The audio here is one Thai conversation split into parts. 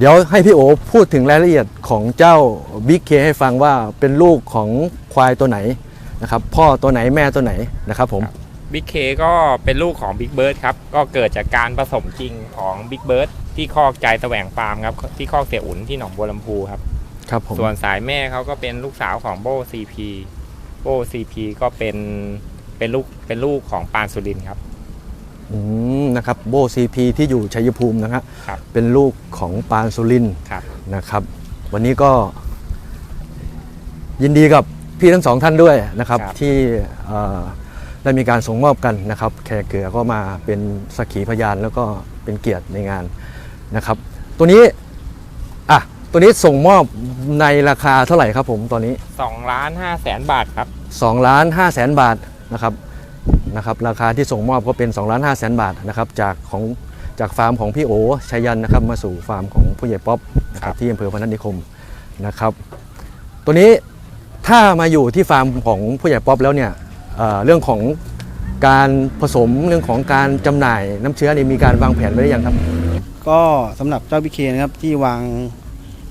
เดี๋ยวให้พี่โอพูดถึงรายละเอียดของเจ้าบิ๊กเคให้ฟังว่าเป็นลูกของควายตัวไหนนะครับพ่อตัวไหนแม่ตัวไหนนะครับผมบิ๊กเคก็เป็นลูกของบิ๊กเบิร์ดครับ ก็เกิดจากการผสมจริงของบิ๊กเบิร์ดที่คอกใจแสวงฟาร์มครับ ที่คอกเสี่ยอุ่นที่หนองบัวลำพูครับครับผมส่วนสายแม่เขาก็เป็นลูกสาวของโบซีพีโบซีพีก็เป็นเป็นลูกเป็นลูกของปานสุรินทร์ครับอืม นะครับโบซีพีที่อยู่ชัยภูมินะครับ ครับ เป็นลูกของปานสุรินทร์ครับนะครับ วันนี้ก็ยินดีกับพี่ทั้งสองท่านด้วยนะครับ ครับ ที่เอ่อได้มีการส่งมอบกันนะครับ แขกเกลือก็มาเป็นสักขีพยานแล้วก็เป็นเกียรติในงานนะครับ ตัวนี้อะตัวนี้ส่งมอบในราคาเท่าไหร่ครับผมตอนนี้2ล้าน5แสนบาทครับ 2ล้าน5แสนบาทนะครับ นะครับราคาที่ส่งมอบก็เป็น2ล้าน5แสนบาทนะครับจากของจากฟาร์มของพี่โอชัยยันนะครับมาสู่ฟาร์มของผู้ใหญ่ป๊อปนะครับที่อำเภอพนัสนิคมนะครับตัวนี้ถ้ามาอยู่ที่ฟาร์มของผู้ใหญ่ป๊อปแล้วเนี่ยเอ่อเรื่องของการผสมเรื่องของการจำหน่ายน้ำเชื้อนี่มีการวางแผนไว้หรือยังครับ ก็สำหรับเจ้าพิเคนะครับที่วาง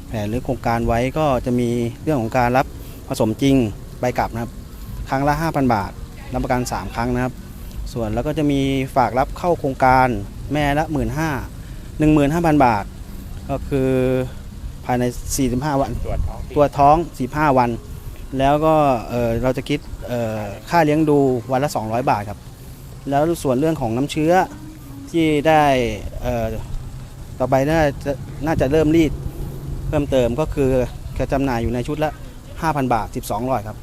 แผนหรือโครงการไว้ก็จะมีเรื่องของการรับผสมจริงใบกลับนะครับ ครั้งละ 5,000 บาท รับประกัน 3 ครั้งนะครับ ส่วนแล้วก็จะมีฝากรับเข้าโครงการแม่ละ 1 5 0 0 0 15,000 บาท ก็คือภายใน 45 วันตรวจท้องตัวท้อง 45 วัน แล้วก็เอ่อเราจะคิดเอ่อค่าเลี้ยงดูวันละ 200 บาทครับ แล้วส่วนเรื่องของน้ำเชื้อที่ได้เอ่อต่อไปน่าจะน่าจะเริ่มรีดเพิ่มเติมก็คือจะจำหน่ายอยู่ในชุดละ 5,000 บาท 12ร้อยครับ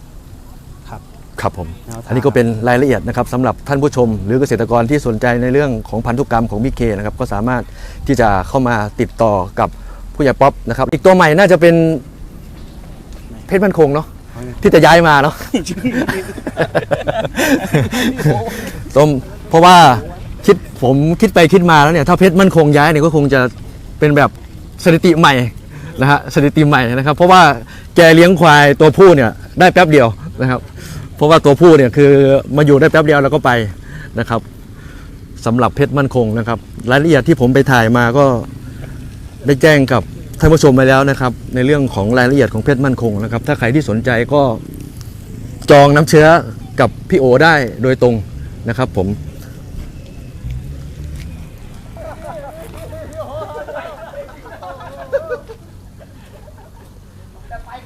ครับผมแนวทางอันนี้ก็เป็นรายละเอียดนะครับสำหรับท่านผู้ชม หรือเกษตรกรที่สนใจในเรื่องของพันธุกรรมของมิเคนะครับก็สามารถที่จะเข้ามาติดต่อกับผู้ใหญ่ป๊อปนะครับอีกตัวใหม่น่าจะเป็นเพชรมันคงเนาะที่จะย้ายมาเนาะต้มเพราะว่าคิดผมคิดไปคิดมาแล้วเนี่ยถ้าเพชรมั่นคงย้ายเนี่ยก็คงจะเป็นแบบสถิติใหม่นะฮะสถิติใหม่นะครับ เพราะว่าแกเลี้ยงควายตัวผู้เนี่ยได้แป๊บเดียวนะครับ เพราะว่าตัวผู้เนี่ยคือมาอยู่ได้แป๊บเดียวแล้วก็ไปนะครับสำหรับเพชรมั่นคงนะครับ รายละเอียดที่ผมไปถ่ายมาก็ได้แจ้งกับท่านผู้ชมไปแล้วนะครับ ในเรื่องของรายละเอียดของเพชรมั่นคงนะครับ ถ้าใครที่สนใจก็จองน้ำเชื้อกับพี่โอได้โดยตรงนะครับผม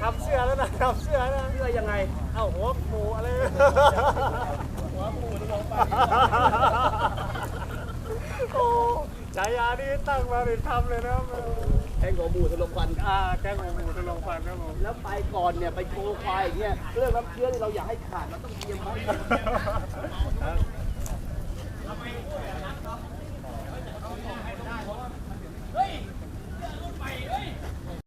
ทำเสื้อแล้วนะทำเสื้อแล้วนะเสื้อยังไง เอ้าหัวหมูอะไร หัวหมูลงไปโอ้ฉายานี่ตั้งมาเป็นทำเลยนะครับแกงหัวหมูทะลงควันอ่าแกงหัวหมูทะลงควันครับผมแล้วไปก่อนเนี่ยไปโชว์ควายอย่างเงี้ยเรื่องน้ำเชื้อที่เราอยากให้ขาดเราต้องเตรียมไว้